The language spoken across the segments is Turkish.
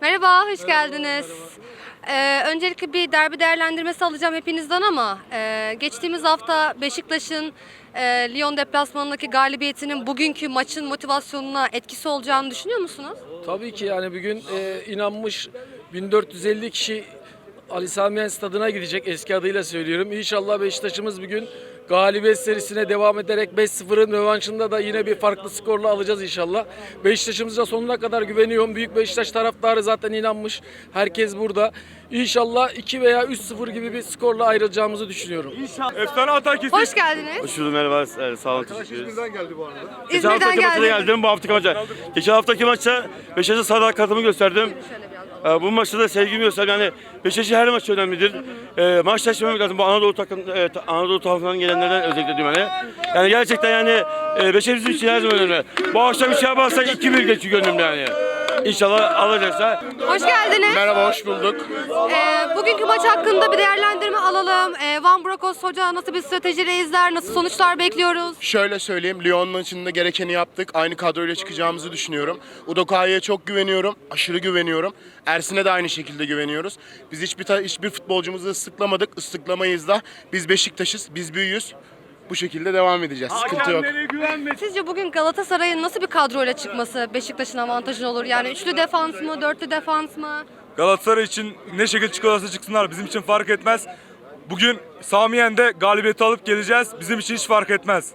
Merhaba, hoş geldiniz. Ee, öncelikle bir derbi değerlendirmesi alacağım hepinizden ama e, geçtiğimiz hafta Beşiktaş'ın e, Lyon deplasmanındaki galibiyetinin bugünkü maçın motivasyonuna etkisi olacağını düşünüyor musunuz? Tabii ki yani bugün e, inanmış 1450 kişi Ali Sami Yen stadına gidecek eski adıyla söylüyorum. İnşallah Beşiktaş'ımız bugün galibiyet serisine devam ederek 5-0'ın rövanşında da yine bir farklı skorla alacağız inşallah. Beşiktaş'ımıza sonuna kadar güveniyorum. Büyük Beşiktaş taraftarı zaten inanmış. Herkes burada. İnşallah 2 veya 3-0 gibi bir skorla ayrılacağımızı düşünüyorum. Efsane atak kesin. Hoş geldiniz. Hoş bulduk merhaba. Ee, Sağ olun teşekkür ederiz. İzmir'den geldi bu arada. Geçen İzmir'den haftaki maça da geldim. geldim. Bu haftaki maça. Geçen haftaki maçta Beşiktaş'a sadakatimi gösterdim. Ee, bu maçta da sevgimi gösterdim. Yani Beşiktaş'ın her maç önemlidir. Ee, maç taşımamak lazım. Bu Anadolu takım, e, Anadolu tarafından gelenlerden özellikle diyorum yani. Yani gerçekten yani e, Beşiktaş için her zaman önemli. Bu akşam şey yaparsak 2-1 geçiyor gönlümde yani. İnşallah alacaksa. Hoş geldiniz. Merhaba, hoş bulduk. Ee, bugünkü maç hakkında bir değerlendirme alalım. Ee, Van Brokos Hoca nasıl bir stratejiyle izler, nasıl sonuçlar bekliyoruz? Şöyle söyleyeyim, Lyon maçında gerekeni yaptık. Aynı kadroyla çıkacağımızı düşünüyorum. Udokai'ye çok güveniyorum, aşırı güveniyorum. Ersin'e de aynı şekilde güveniyoruz. Biz hiçbir hiçbir futbolcumuzu ıslıklamadık, ıslıklamayız da. Biz Beşiktaş'ız, biz büyüyüz. Bu şekilde devam edeceğiz. Sıkıntı yok. Hakemlere güvenme. Sizce bugün Galatasaray'ın nasıl bir kadroyla çıkması Beşiktaş'ın avantajı olur? Yani üçlü defans mı, dörtlü defans mı? Galatasaray için ne şekilde çıkarsa çıksınlar bizim için fark etmez. Bugün Samiyen'de galibiyeti alıp geleceğiz. Bizim için hiç fark etmez.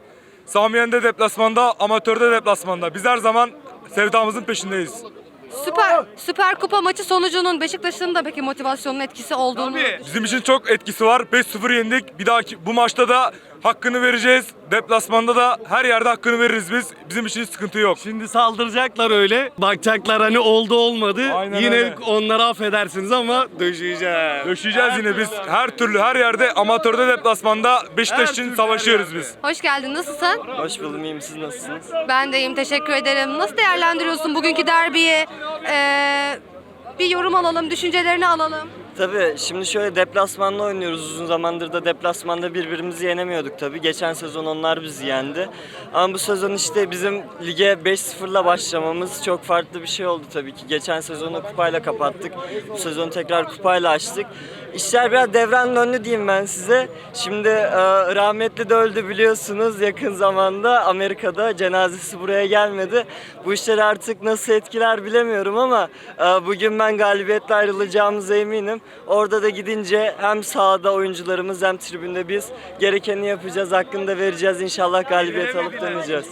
Samiyen'de deplasmanda, amatörde deplasmanda. Biz her zaman sevdamızın peşindeyiz. Süper Süper Kupa maçı sonucunun Beşiktaş'ın da peki motivasyonun etkisi olduğunu Bizim için çok etkisi var. 5-0 yendik. Bir dahaki bu maçta da hakkını vereceğiz. Deplasmanda da her yerde hakkını veririz biz. Bizim için hiç sıkıntı yok. Şimdi saldıracaklar öyle. Bakacaklar hani oldu olmadı. Aynen Yine öyle. onları affedersiniz ama döşeyeceğiz. Döşeyeceğiz yine biz. Her türlü her yerde amatörde deplasmanda Beşiktaş Her için savaşıyoruz her biz. Hoş geldin. Nasılsın? Hoş buldum iyiyim siz nasılsınız? Ben de iyiyim. Teşekkür ederim. Nasıl değerlendiriyorsun bugünkü derbiyi? Ee, bir yorum alalım, düşüncelerini alalım. Tabii şimdi şöyle deplasmanda oynuyoruz. Uzun zamandır da deplasmanda birbirimizi yenemiyorduk tabii. Geçen sezon onlar bizi yendi. Ama bu sezon işte bizim lige 5-0'la başlamamız çok farklı bir şey oldu tabii ki. Geçen sezonu kupayla kapattık. Bu sezonu tekrar kupayla açtık. İşler biraz devran döndü diyeyim ben size. Şimdi e, rahmetli de öldü biliyorsunuz yakın zamanda Amerika'da cenazesi buraya gelmedi. Bu işler artık nasıl etkiler bilemiyorum ama e, bugün ben galibiyetle ayrılacağımıza eminim. Orada da gidince hem sahada oyuncularımız hem tribünde biz gerekeni yapacağız, hakkını da vereceğiz. İnşallah galibiyet alıp döneceğiz.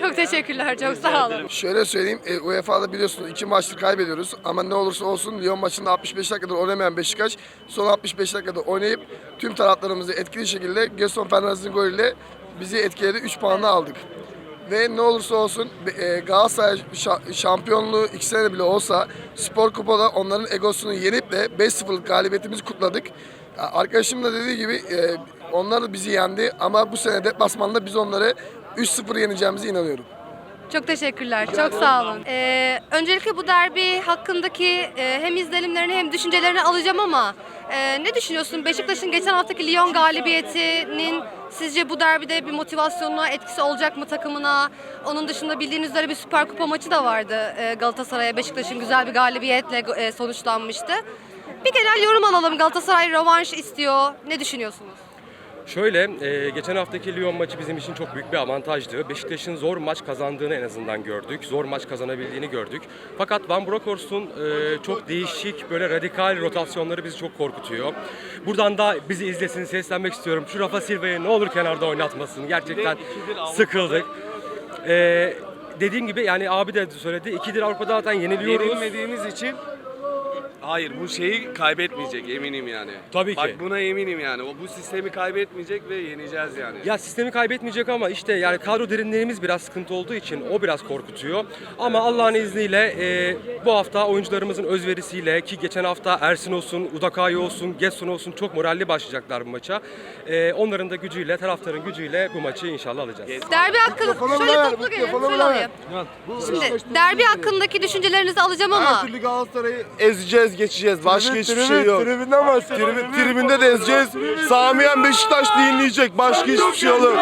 Çok teşekkürler. Çok sağ olun. Şöyle söyleyeyim, e, UEFA'da biliyorsunuz iki maçtır kaybediyoruz ama ne olursa olsun Lyon maçında 65 dakikadır oynamayan Beşiktaş son 65 dakikada oynayıp tüm taraftarımızı etkili şekilde Gerson Fernandez'in golüyle bizi etkiledi 3 puanla aldık. Ve ne olursa olsun e, Galatasaray şa- şampiyonluğu iki sene bile olsa Spor Kupa'da onların egosunu yenip de 5-0'lık galibiyetimizi kutladık. Arkadaşım da dediği gibi e, onlar bizi yendi ama bu sene deplasmanda biz onları 3-0 yeneceğimize inanıyorum. Çok teşekkürler. Çok sağ olun. Ee, öncelikle bu derbi hakkındaki e, hem izlenimlerini hem düşüncelerini alacağım ama e, ne düşünüyorsun? Beşiktaş'ın geçen haftaki Lyon galibiyetinin sizce bu derbide bir motivasyonuna etkisi olacak mı takımına? Onun dışında bildiğiniz üzere bir Süper Kupa maçı da vardı. E, Galatasaray'a Beşiktaş'ın güzel bir galibiyetle e, sonuçlanmıştı. Bir genel yorum alalım. Galatasaray rövanş istiyor. Ne düşünüyorsunuz? Şöyle, e, geçen haftaki Lyon maçı bizim için çok büyük bir avantajdı. Beşiktaş'ın zor maç kazandığını en azından gördük. Zor maç kazanabildiğini gördük. Fakat Van Bronckhorst'un e, çok değişik, böyle radikal rotasyonları bizi çok korkutuyor. Buradan da bizi izlesin, seslenmek istiyorum. Şu Rafa Silva'yı ne olur kenarda oynatmasın. Gerçekten sıkıldık. E, dediğim gibi yani abi de söyledi. İkidir Avrupa'da zaten yeniliyoruz. Yenilmediğimiz için Hayır bu şeyi kaybetmeyecek eminim yani. Tabii ki. Bak buna eminim yani. O bu sistemi kaybetmeyecek ve yeneceğiz yani. Ya sistemi kaybetmeyecek ama işte yani kadro derinlerimiz biraz sıkıntı olduğu için o biraz korkutuyor. Ama Allah'ın izniyle e, bu hafta oyuncularımızın özverisiyle ki geçen hafta Ersin olsun, Udakay olsun, Getson olsun çok moralli başlayacaklar bu maça. E, onların da gücüyle, taraftarın gücüyle bu maçı inşallah alacağız. Derbi hakkında şöyle toplu gelin. Şöyle alayım. Şimdi derbi hakkındaki düşüncelerinizi alacağım ama Her türlü Galatasaray'ı ezeceğiz, geçeceğiz. Başka hiçbir şey yok. Tribünden bahsediyorum. Tribün, tribünde de ezeceğiz. Samiyen Beşiktaş dinleyecek. Başka hiçbir şey yok.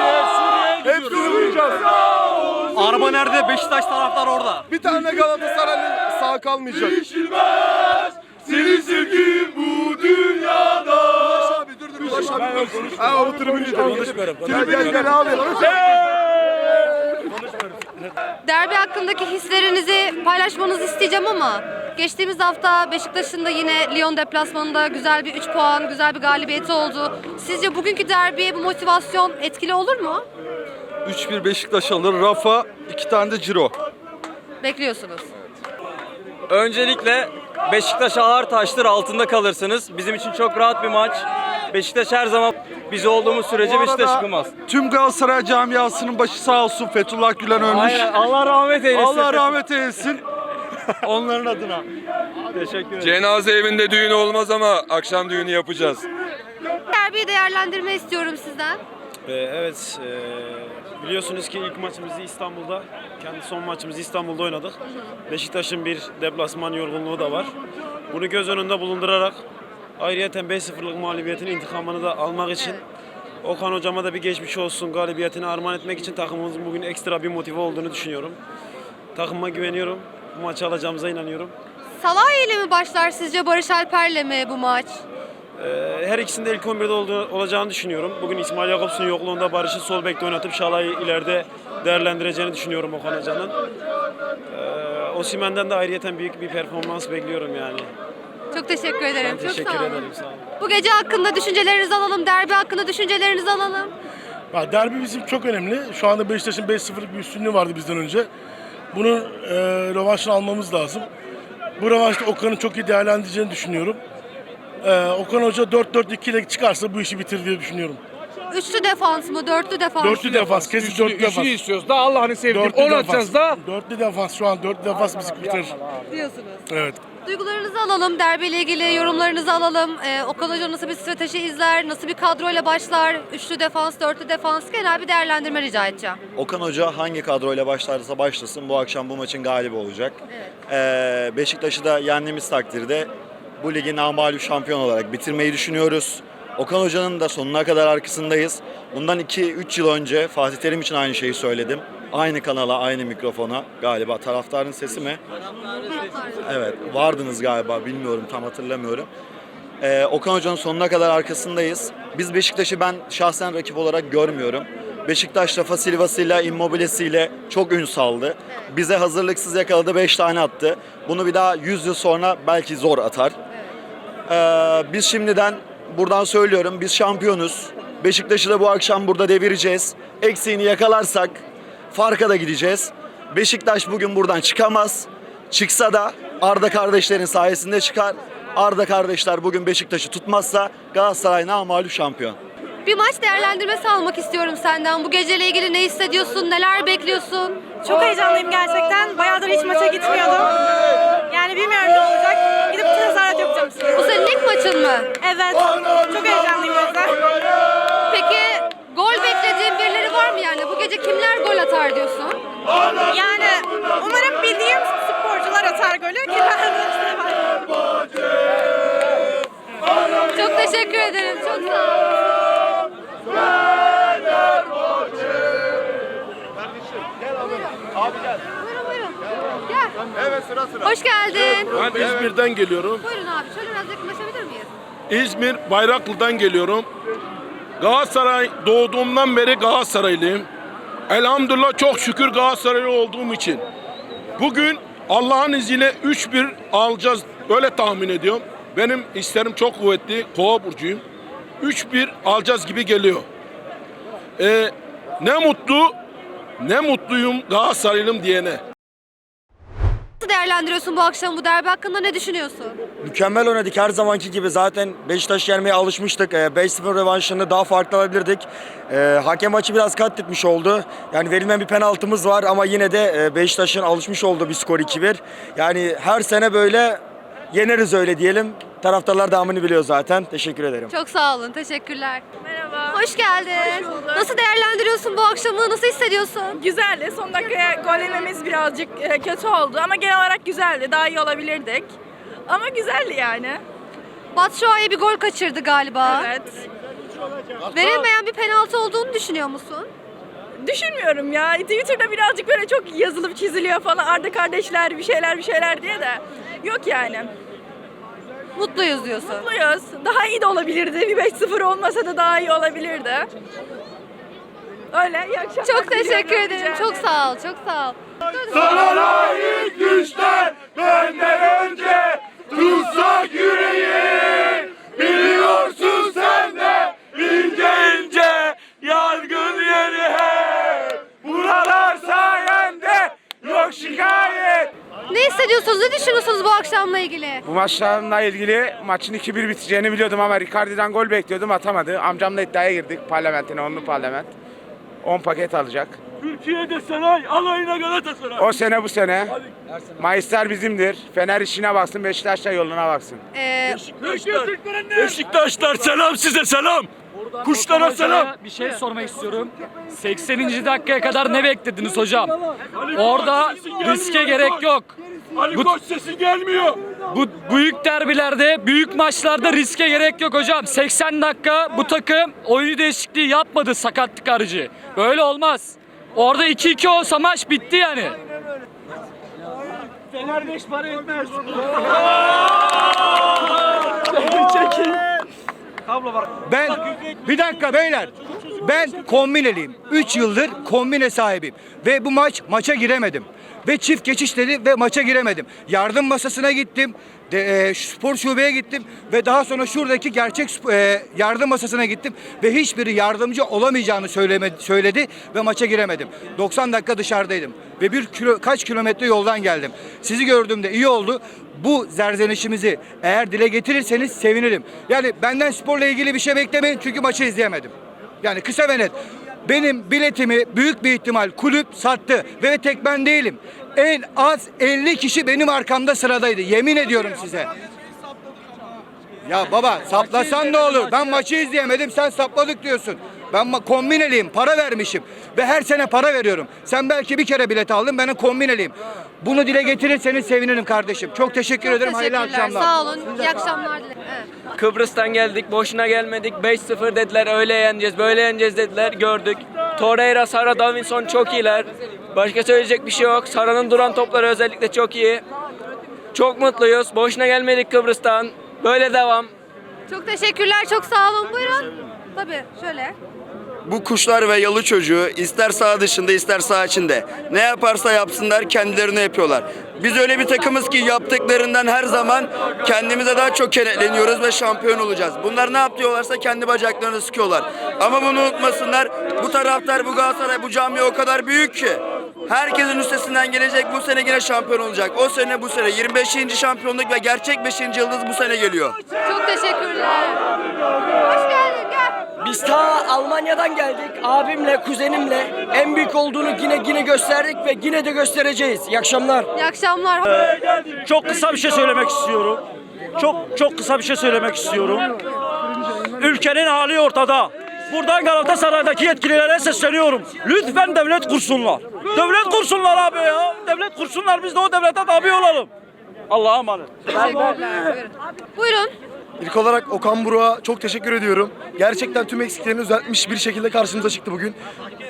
Hepsini vuracağız. Araba nerede? Beşiktaş taraftar orada. Bir tane Galatasaraylı daha kalmayacak. Senin sevgin bu dünyada. Abi dur dur. Ulaş abi. Ha o tribün Konuşmuyorum. Tribün gel abi. Derbi hakkındaki hislerinizi paylaşmanızı isteyeceğim ama geçtiğimiz hafta Beşiktaş'ın da yine Lyon deplasmanında güzel bir 3 puan, güzel bir galibiyeti oldu. Sizce bugünkü derbiye bu motivasyon etkili olur mu? 3-1 Beşiktaş alır. Rafa iki tane de Ciro. Bekliyorsunuz. Öncelikle Beşiktaş ağır taştır altında kalırsınız. Bizim için çok rahat bir maç. Beşiktaş her zaman biz olduğumuz sürece Beşiktaş yıkılmaz. Tüm Galatasaray camiasının başı sağ olsun. Fethullah Gülen ölmüş. Aynen. Allah rahmet eylesin. Allah rahmet eylesin. Onların adına. Teşekkür ederim. Cenaze evinde düğün olmaz ama akşam düğünü yapacağız. Derbiyi değerlendirme istiyorum sizden. Ee, evet, ee, biliyorsunuz ki ilk maçımızı İstanbul'da, kendi son maçımızı İstanbul'da oynadık. Beşiktaş'ın bir deplasman yorgunluğu da var. Bunu göz önünde bulundurarak ayrıyeten 5-0'lık mağlubiyetin intikamını da almak için Okan hocama da bir geçmiş olsun galibiyetini armağan etmek için takımımızın bugün ekstra bir motive olduğunu düşünüyorum. Takıma güveniyorum. Bu maçı alacağımıza inanıyorum. Salah ile mi başlar sizce Barış Alper'le mi bu maç? Ee, Her ikisinde ilk 11'de olduğu, olacağını düşünüyorum. Bugün İsmail Yakups'un yokluğunda Barış'ı sol bekte oynatıp Şalay'ı ileride değerlendireceğini düşünüyorum Okan Hoca'nın. Ee, Osimhen'den de ayrıyeten büyük bir performans bekliyorum yani. Çok teşekkür ederim. Çok Teşekkür sağ olun. ederim. Sağ olun. Bu gece hakkında düşüncelerinizi alalım. Derbi hakkında düşüncelerinizi alalım. Ya derbi bizim çok önemli. Şu anda Beşiktaş'ın 5-0'lık bir üstünlüğü vardı bizden önce. Bunun e, rövanşını almamız lazım. Bu rövanşta Okan'ın çok iyi değerlendireceğini düşünüyorum. E, Okan Hoca 4-4-2 ile çıkarsa bu işi bitir diye düşünüyorum. Üçlü defans mı? Dörtlü defans mı? Dörtlü defans, kesin dörtlü defans. istiyoruz. Da Allah'ını sevdiğim. Dörtlü Onu defans. atacağız da. Dörtlü defans şu an dörtlü defans bizi kurtarır. diyorsunuz. Evet. Duygularınızı alalım, derbiyle ilgili yorumlarınızı alalım. Ee, Okan Hoca nasıl bir strateji izler, nasıl bir kadroyla başlar? Üçlü defans, dörtlü defans, genel bir değerlendirme rica edeceğim. Okan Hoca hangi kadroyla başlarsa başlasın bu akşam bu maçın galibi olacak. Ee, Beşiktaş'ı da yendiğimiz takdirde bu ligi namalü şampiyon olarak bitirmeyi düşünüyoruz. Okan Hoca'nın da sonuna kadar arkasındayız. Bundan 2-3 yıl önce Fatih Terim için aynı şeyi söyledim. Aynı kanala, aynı mikrofona galiba taraftarın sesi mi? Evet, vardınız galiba bilmiyorum tam hatırlamıyorum. Ee, Okan Hoca'nın sonuna kadar arkasındayız. Biz Beşiktaş'ı ben şahsen rakip olarak görmüyorum. Beşiktaş Rafa Silva'sıyla, Immobile'siyle çok ün saldı. Bize hazırlıksız yakaladı, 5 tane attı. Bunu bir daha 100 yıl sonra belki zor atar. Ee, biz şimdiden buradan söylüyorum, biz şampiyonuz. Beşiktaş'ı da bu akşam burada devireceğiz. Eksiğini yakalarsak farka da gideceğiz. Beşiktaş bugün buradan çıkamaz. Çıksa da Arda kardeşlerin sayesinde çıkar. Arda kardeşler bugün Beşiktaş'ı tutmazsa Galatasaray namalü şampiyon. Bir maç değerlendirmesi almak istiyorum senden. Bu geceyle ilgili ne hissediyorsun, neler bekliyorsun? Çok heyecanlıyım gerçekten. Bayağıdır hiç maça gitmiyordum. Yani bilmiyorum ne olacak. Gidip bütün tezahürat yapacağım size. Bu senin ilk maçın mı? Evet. Çok heyecanlıyım o yüzden. Peki gol beklediğin birileri var mı yani? Bu gece kimler gol atar diyorsun? Yani umarım bildiğim sporcular atar golü. Ki ben de işte var. Çok teşekkür ederim. Çok sağ ol. Buyurun buyurun. Gel. Evet sıra sıra. Hoş geldin. Ben İzmir'den geliyorum. Buyurun abi. Şöyle biraz yakınlaşabilir miyiz? İzmir Bayraklı'dan geliyorum. Galatasaray doğduğumdan beri Galatasaraylıyım. Elhamdülillah çok şükür Galatasaraylı olduğum için. Bugün Allah'ın izniyle 3-1 alacağız öyle tahmin ediyorum. Benim isterim çok kuvvetli. Kova burcuyum. 3-1 alacağız gibi geliyor. Ee, ne mutlu ne mutluyum Galatasaraylıyım diyene. Nasıl değerlendiriyorsun bu akşam bu derbi hakkında ne düşünüyorsun? Mükemmel oynadık her zamanki gibi. Zaten Beşiktaş yenmeye alışmıştık. Ee, 5-0 revanşını daha farklı alabilirdik. Ee, hakem maçı biraz katletmiş oldu. Yani verilmeyen bir penaltımız var ama yine de e, Beşiktaş'ın alışmış olduğu bir skor 2-1. Yani her sene böyle yeneriz öyle diyelim. Taraftarlar devamını biliyor zaten. Teşekkür ederim. Çok sağ olun. Teşekkürler. Merhaba. Hoş geldin. Nasıl değerlendiriyorsun bu akşamı? Nasıl hissediyorsun? Güzeldi. Son dakikaya gol yememiz birazcık e, kötü oldu. Ama genel olarak güzeldi. Daha iyi olabilirdik. Ama güzeldi yani. Batshuayi bir gol kaçırdı galiba. Evet. Verilmeyen bir penaltı olduğunu düşünüyor musun? düşünmüyorum ya. Twitter'da birazcık böyle çok yazılıp çiziliyor falan. Arda kardeşler bir şeyler bir şeyler diye de. Yok yani. Mutluyuz diyorsun. Mutluyuz. Daha iyi de olabilirdi. Bir 5-0 olmasa da daha iyi olabilirdi. Öyle. İyi akşamlar Çok teşekkür ederim. Rica Çok sağ ol. Çok sağ ol. Sana layık güçler benden önce tutsak yüreği hissediyorsunuz? Ne düşünüyorsunuz bu akşamla ilgili? Bu maçlarla ilgili maçın 2-1 biteceğini biliyordum ama Ricardi'den gol bekliyordum atamadı. Amcamla iddiaya girdik parlamentine, onlu parlament. 10 paket alacak. Türkiye'de saray, alayına Galatasaray. O sene bu sene. Mayıslar bizimdir. Fener işine baksın, Beşiktaş da yoluna baksın. Ee, Beşiktaşlar, Beşiktaşlar selam size selam. Kuşlara selam. Bir şey sormak istiyorum. 80. dakikaya kadar ne beklediniz hocam? Orada riske gerek yok. Ali Koç sesi gelmiyor. Bu büyük derbilerde, büyük maçlarda riske gerek yok hocam. 80 dakika bu takım oyuncu değişikliği yapmadı sakatlık harici. Böyle olmaz. Orada 2-2 olsa maç bitti yani. Fener 5 para etmez. Ben, bir dakika beyler. Ben kombineliyim. 3 yıldır kombine sahibiyim. Ve bu maç maça giremedim. Ve çift geçiş dedi ve maça giremedim. Yardım masasına gittim. De, e, spor şubeye gittim ve daha sonra şuradaki gerçek e, yardım masasına gittim ve hiçbiri yardımcı olamayacağını söyleme, söyledi ve maça giremedim. 90 dakika dışarıdaydım ve bir kilo, kaç kilometre yoldan geldim. Sizi gördüğümde iyi oldu. Bu zerzenişimizi eğer dile getirirseniz sevinirim. Yani benden sporla ilgili bir şey beklemeyin çünkü maçı izleyemedim. Yani kısa ve net. Benim biletimi büyük bir ihtimal kulüp sattı ve tek ben değilim. En az 50 kişi benim arkamda sıradaydı. Yemin ediyorum size. Ya baba saplasan ne olur? Ben maçı izleyemedim sen sapladık diyorsun. Ben kombineliyim, para vermişim ve her sene para veriyorum. Sen belki bir kere bilet aldın, ben kombineliyim. Bunu dile getirirseniz sevinirim kardeşim. Çok teşekkür ederim. Hayırlı Teşekkürler. akşamlar. Sağ olun. İyi akşamlar dilerim. Evet. Kıbrıs'tan geldik, boşuna gelmedik. 5-0 dediler, öyle yeneceğiz, böyle yeneceğiz dediler, gördük. Torreira, Sara, Davinson çok iyiler. Başka söyleyecek bir şey yok. Sara'nın duran topları özellikle çok iyi. Çok mutluyuz. Boşuna gelmedik Kıbrıs'tan. Böyle devam. Çok teşekkürler. Çok sağ olun. Buyurun. Tabii. Şöyle. Bu kuşlar ve yalı çocuğu ister saha dışında ister saha içinde ne yaparsa yapsınlar kendilerini yapıyorlar. Biz öyle bir takımız ki yaptıklarından her zaman kendimize daha çok kenetleniyoruz ve şampiyon olacağız. Bunlar ne yapıyorlarsa kendi bacaklarını sıkıyorlar. Ama bunu unutmasınlar. Bu taraftar, bu Galatasaray, bu cami o kadar büyük ki. Herkesin üstesinden gelecek bu sene yine şampiyon olacak. O sene bu sene 25. şampiyonluk ve gerçek 5. yıldız bu sene geliyor. Çok teşekkürler. Hoş geldin. Biz ta Almanya'dan geldik. Abimle, kuzenimle en büyük olduğunu yine yine gösterdik ve yine de göstereceğiz. İyi akşamlar. İyi akşamlar. Çok kısa bir şey söylemek istiyorum. Çok çok kısa bir şey söylemek istiyorum. Ülkenin hali ortada. Buradan Galatasaray'daki yetkililere sesleniyorum. Lütfen devlet kursunlar. Devlet kursunlar abi ya. Devlet kursunlar biz de o devlete tabi olalım. Allah'a emanet. Teşekkürler. Buyurun. İlk olarak Okan Buruk'a çok teşekkür ediyorum. Gerçekten tüm eksiklerini düzeltmiş bir şekilde karşımıza çıktı bugün.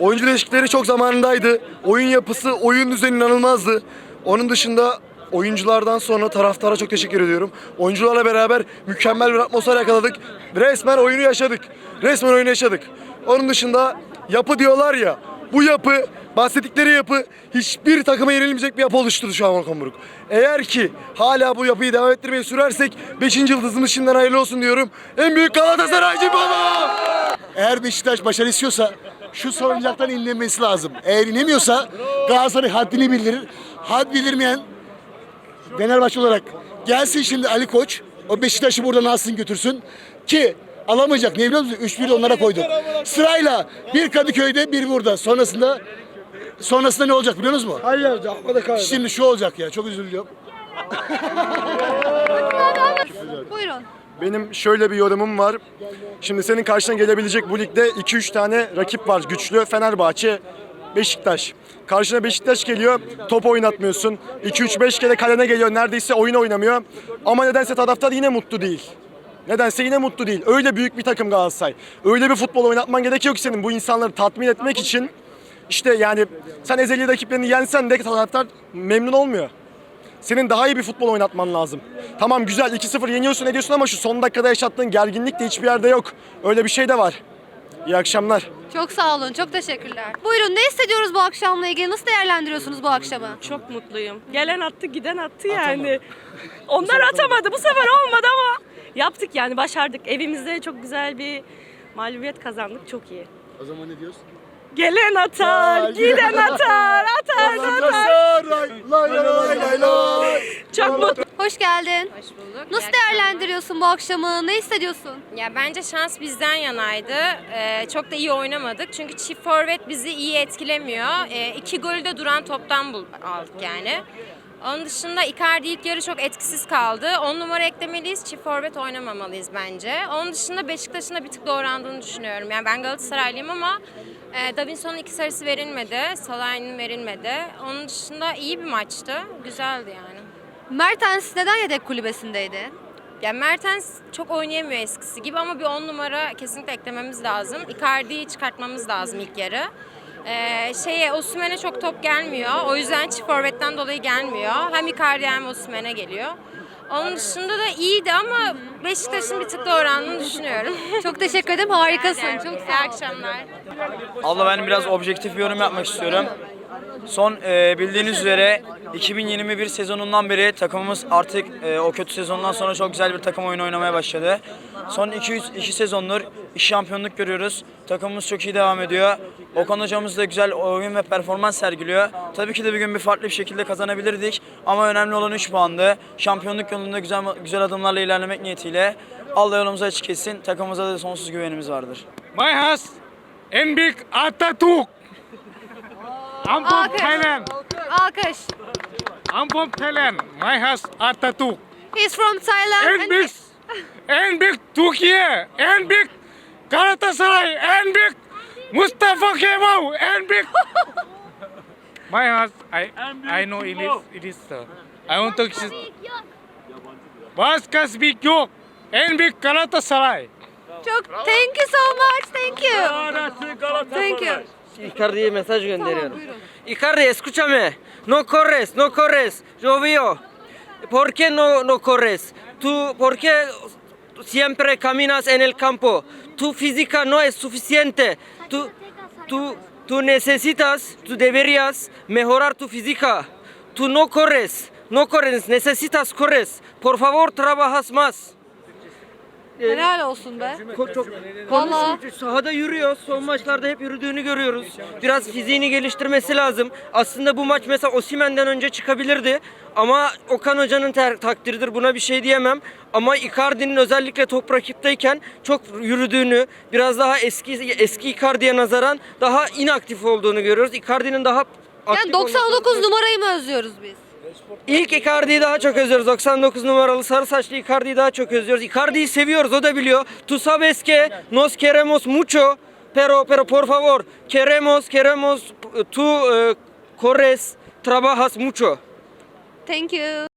Oyuncu değişiklikleri çok zamanındaydı. Oyun yapısı, oyun düzeni inanılmazdı. Onun dışında oyunculardan sonra taraftara çok teşekkür ediyorum. Oyuncularla beraber mükemmel bir atmosfer yakaladık. Resmen oyunu yaşadık. Resmen oyunu yaşadık. Onun dışında yapı diyorlar ya. Bu yapı, bahsettikleri yapı hiçbir takıma yenilmeyecek bir yapı oluşturdu şu an Okan Buruk. Eğer ki hala bu yapıyı devam ettirmeyi sürersek 5. yıldızımız şimdiden hayırlı olsun diyorum. En büyük Galatasaraycı baba! Eğer Beşiktaş başarı istiyorsa şu salıncaktan inlemesi lazım. Eğer inemiyorsa Galatasaray haddini bildirir. Had bildirmeyen Fenerbahçe olarak gelsin şimdi Ali Koç. O Beşiktaş'ı buradan alsın götürsün. Ki alamayacak. Ne biliyor musun? 3-1 onlara koyduk. Sırayla bir Kadıköy'de bir burada. Sonrasında sonrasında ne olacak biliyor musunuz mu? Hayır. Şimdi şu olacak ya. Çok üzülüyorum. Buyurun. Benim şöyle bir yorumum var. Şimdi senin karşına gelebilecek bu ligde 2-3 tane rakip var güçlü. Fenerbahçe, Beşiktaş. Karşına Beşiktaş geliyor, top oynatmıyorsun. 2-3-5 kere kalene geliyor, neredeyse oyun oynamıyor. Ama nedense taraftar yine mutlu değil. Nedense yine mutlu değil. Öyle büyük bir takım Galatasaray. Öyle bir futbol oynatman gerekiyor ki senin bu insanları tatmin etmek için İşte yani sen ezeli rakiplerini yensen de taraftar memnun olmuyor. Senin daha iyi bir futbol oynatman lazım. Tamam güzel 2-0 yeniyorsun ediyorsun ama şu son dakikada yaşattığın gerginlik de hiçbir yerde yok. Öyle bir şey de var. İyi akşamlar. Çok sağ olun. Çok teşekkürler. Buyurun ne hissediyoruz bu akşamla ilgili? Nasıl değerlendiriyorsunuz bu akşamı? Çok mutluyum. Gelen attı, giden attı yani. Onlar atamadı. Bu sefer olmadı ama yaptık yani başardık. Evimizde çok güzel bir mağlubiyet kazandık. Çok iyi. O zaman ne diyorsun? Gelen atar, giden atar, atar, atar. Çok mutlu. Hoş geldin. Hoş bulduk. Nasıl değerlendiriyorsun bu akşamı? Ne hissediyorsun? Ya bence şans bizden yanaydı. Ee, çok da iyi oynamadık. Çünkü çift forvet bizi iyi etkilemiyor. Ee, iki golü de duran toptan bul aldık yani. Onun dışında Icardi ilk yarı çok etkisiz kaldı. 10 numara eklemeliyiz. Çift forvet oynamamalıyız bence. Onun dışında Beşiktaş'ın da bir tık doğrandığını düşünüyorum. Yani ben Galatasaraylıyım ama e, Davinson'un iki sarısı verilmedi. Salah'ın verilmedi. Onun dışında iyi bir maçtı. Güzeldi yani. Mertens neden yedek kulübesindeydi? Ya Mertens çok oynayamıyor eskisi gibi ama bir 10 numara kesinlikle eklememiz lazım. Icardi'yi çıkartmamız lazım ilk yarı. Ee, şeye Osimhen'e çok top gelmiyor. O yüzden çift forvetten dolayı gelmiyor. Hem Icardi hem Osimhen'e geliyor. Onun dışında da iyiydi ama Beşiktaş'ın bir tık doğrandığını düşünüyorum. Çok teşekkür ederim. Harikasın. Çok İyi sağ ol. akşamlar. Abla ben biraz objektif bir yorum yapmak istiyorum. Son e, bildiğiniz üzere 2021 sezonundan beri takımımız artık e, o kötü sezondan sonra çok güzel bir takım oyunu oynamaya başladı. Son 2 2 sezondur şampiyonluk görüyoruz. Takımımız çok iyi devam ediyor. Okan hocamız da güzel oyun ve performans sergiliyor. Tabii ki de bir gün bir farklı bir şekilde kazanabilirdik ama önemli olan 3 puandı. Şampiyonluk yolunda güzel güzel adımlarla ilerlemek niyetiyle Allah yolumuzu açık etsin. Takımımıza da sonsuz güvenimiz vardır. House en büyük Atatürk. I'm from Alkış. Thailand. Alkış. I'm from Thailand. My house Atatürk. He's from Thailand. En and- büyük, en büyük Türkiye, en büyük Galatasaray, en büyük Mustafa Kemal, en büyük. My house, I, I know it is, it is. Uh, I want to. Başka speak yok. En büyük Galatasaray. Çok thank you so much. Thank you. Thank you. Icardi'ye mesaj gönderiyorum. Tamam. Icardi, escúchame. No corres, no corres. Llovió. ¿Por qué no, no corres? Tú, ¿por qué siempre caminas en el campo? Tu física no es suficiente. Tú, tú, tú necesitas, tú deberías mejorar tu física. Tú no corres, no corres, necesitas corres. Por favor, trabajas más. Helal olsun be. Çok Vallahi. sahada yürüyor. Son maçlarda hep yürüdüğünü görüyoruz. Biraz fiziğini geliştirmesi lazım. Aslında bu maç mesela Osimen'den önce çıkabilirdi. Ama Okan Hoca'nın ter- takdiridir. Buna bir şey diyemem. Ama Icardi'nin özellikle top rakipteyken çok yürüdüğünü, biraz daha eski eski Icardi'ye nazaran daha inaktif olduğunu görüyoruz. Icardi'nin daha Yani aktif 99 numarayı mı özlüyoruz biz? İlk Icardi'yi daha çok özlüyoruz. 99 numaralı sarı saçlı Icardi'yi daha çok özlüyoruz. Icardi'yi seviyoruz o da biliyor. Tu sabes que nos queremos mucho. Pero, pero por favor, queremos, queremos, tu eh, corres, trabajas mucho. Thank you.